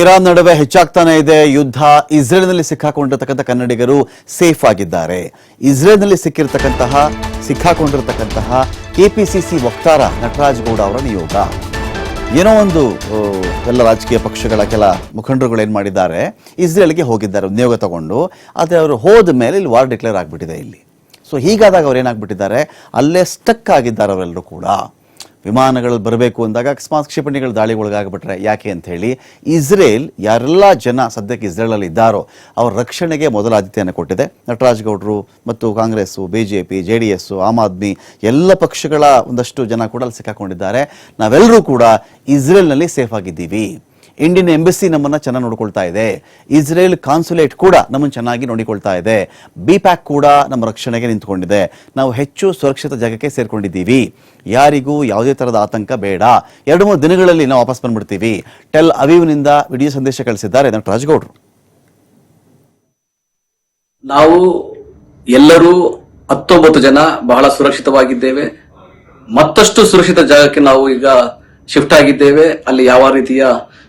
Iran ನಡುವೆ ಹೆಚ್ಚಾಗ್ತಾನೆ ಇದೆ. ಯುದ್ಧ ಇಸ್ರೇಲ್ನಲ್ಲಿ ಸಿಕ್ಕಾಕೊಂಡಿರ್ತಕ್ಕಂಥ ಕನ್ನಡಿಗರು ಸೇಫ್ ಆಗಿದ್ದಾರೆ. ಇಸ್ರೇಲ್ನಲ್ಲಿ ಸಿಕ್ಕಿರ್ತಕ್ಕಂತಹ, ಸಿಕ್ಕಾಕೊಂಡಿರ್ತಕ್ಕಂತಹ ಕೆಪಿಸಿಸಿ ವಕ್ತಾರ ನಟರಾಜ್ ಗೌಡ ಅವರ ನಿಯೋಗ. ಏನೋ ಒಂದು ಎಲ್ಲ ರಾಜಕೀಯ ಪಕ್ಷಗಳ ಕೆಲ ಮುಖಂಡರುಗಳು ಏನು ಮಾಡಿದ್ದಾರೆ, ಇಸ್ರೇಲ್ಗೆ ಹೋಗಿದ್ದಾರೆ, ನಿಯೋಗ ತಗೊಂಡು. ಆದರೆ ಅವರು ಹೋದ ಮೇಲೆ ಇಲ್ಲಿ ವಾರ್ ಡಿಕ್ಲೇರ್ ಆಗಿಬಿಟ್ಟಿದೆ ಇಲ್ಲಿ. ಸೊ ಹೀಗಾದಾಗ ಅವ್ರು ಏನಾಗ್ಬಿಟ್ಟಿದ್ದಾರೆ ಅಲ್ಲೇ ಸ್ಟಕ್ ಆಗಿದ್ದಾರೆ ಅವರೆಲ್ಲರೂ ಕೂಡ. ವಿಮಾನಗಳು ಬರಬೇಕು ಅಂದಾಗ ಅಕಸ್ಮಾತ್ ಕ್ಷಿಪಣಿಗಳು ದಾಳಿಗೆ ಒಳಗಾಗ್ಬಿಟ್ರೆ ಯಾಕೆ ಅಂತ ಹೇಳಿ ಇಸ್ರೇಲ್ ಯಾರೆಲ್ಲ ಜನ ಸದ್ಯಕ್ಕೆ ಇಸ್ರೇಲಲ್ಲಿ ಇದ್ದಾರೋ ಅವರ ರಕ್ಷಣೆಗೆ ಮೊದಲ ಆದ್ಯತೆಯನ್ನು ಕೊಟ್ಟಿದೆ. ನಟರಾಜ್ ಗೌಡರು ಮತ್ತು Congress B J P J D S Aam Aadmi ಎಲ್ಲ ಪಕ್ಷಗಳ ಒಂದಷ್ಟು ಜನ ಕೂಡ ಅಲ್ಲಿ ಸಿಕ್ಕಾಕೊಂಡಿದ್ದಾರೆ. ನಾವೆಲ್ಲರೂ ಕೂಡ ಇಸ್ರೇಲ್ನಲ್ಲಿ ಸೇಫ್ ಆಗಿದ್ದೀವಿ. ಇಂಡಿಯನ್ ಎಂಬಸಿ ನಮ್ಮನ್ನ ಚೆನ್ನಾಗಿ ನೋಡಿಕೊಳ್ತಾ ಇದೆ. ಇಸ್ರೇಲ್ ಕಾನ್ಸುಲೇಟ್ ಕೂಡ ನಮ್ಮನ್ನು ಚೆನ್ನಾಗಿ ನೋಡಿಕೊಳ್ತಾ ಇದೆ. ಬಿ ಪ್ಯಾಕ್ ಕೂಡ ನಮ್ಮ ರಕ್ಷಣೆಗೆ ನಿಂತುಕೊಂಡಿದೆ. ನಾವು ಹೆಚ್ಚು ಸುರಕ್ಷಿತ ಜಾಗಕ್ಕೆ ಸೇರ್ಕೊಂಡಿದ್ದೀವಿ. ಯಾರಿಗೂ ಯಾವುದೇ ತರಹದ ಆತಂಕ ಬೇಡ. ಎರಡು ಮೂರು ದಿನಗಳಲ್ಲಿ ನಾವು ವಾಪಸ್ ಬಂದ್ಬಿಡ್ತೀವಿ. ಟೆಲ್ ಅವೀವ್ನಿಂದ ವಿಡಿಯೋ ಸಂದೇಶ ಕಳಿಸಿದ್ದಾರೆ ಡಾಕ್ಟರ್ ರಾಜಗೌಡರು. ನಾವು ಎಲ್ಲರೂ ಹತ್ತೊಂಬತ್ತು ಜನ ಬಹಳ ಸುರಕ್ಷಿತವಾಗಿದ್ದೇವೆ. ಮತ್ತಷ್ಟು ಸುರಕ್ಷಿತ ಜಾಗಕ್ಕೆ ನಾವು ಈಗ ಶಿಫ್ಟ್ ಆಗಿದ್ದೇವೆ. ಅಲ್ಲಿ ಯಾವ ರೀತಿಯ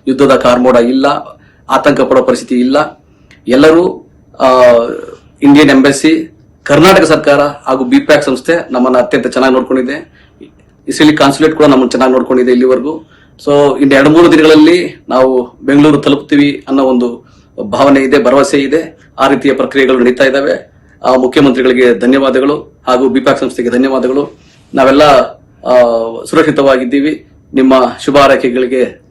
ಯುದ್ಧದ ಕಾರ್ಮೋಡ ಇಲ್ಲ, ಆತಂಕ ಪಡೋ ಪರಿಸ್ಥಿತಿ ಇಲ್ಲ. ಎಲ್ಲರೂ ಇಂಡಿಯನ್ ಎಂಬೆಸಿ ಕರ್ನಾಟಕ ಸರ್ಕಾರ ಹಾಗೂ ಬಿಪ್ಯಾಕ್ ಸಂಸ್ಥೆ ನಮ್ಮನ್ನ ಅತ್ಯಂತ ಚೆನ್ನಾಗಿ ನೋಡ್ಕೊಂಡಿದೆ. ಇಸ್ರೇಲಿ ಕಾನ್ಸುಲೇಟ್ ಕೂಡ ನಮ್ಮನ್ನು ಚೆನ್ನಾಗಿ ನೋಡ್ಕೊಂಡಿದೆ ಇಲ್ಲಿವರೆಗೂ. ಸೊ ಇನ್ನು ಎರಡು ಮೂರು ದಿನಗಳಲ್ಲಿ ನಾವು ಬೆಂಗಳೂರು ತಲುಪ್ತೀವಿ ಅನ್ನೋ ಒಂದು ಭಾವನೆ ಇದೆ, ಭರವಸೆ ಇದೆ. ಆ ರೀತಿಯ ಪ್ರಕ್ರಿಯೆಗಳು ನಡೀತಾ ಇದ್ದಾವೆ. ಆ, ಮುಖ್ಯಮಂತ್ರಿಗಳಿಗೆ ಧನ್ಯವಾದಗಳು ಹಾಗೂ ಬಿಪ್ಯಾಕ್ ಸಂಸ್ಥೆಗೆ ಧನ್ಯವಾದಗಳು. ನಾವೆಲ್ಲ ಸುರಕ್ಷಿತವಾಗಿದ್ದೀವಿ. ನಿಮ್ಮ ಶುಭ ಹಾರೈಕೆಗಳಿಗೆ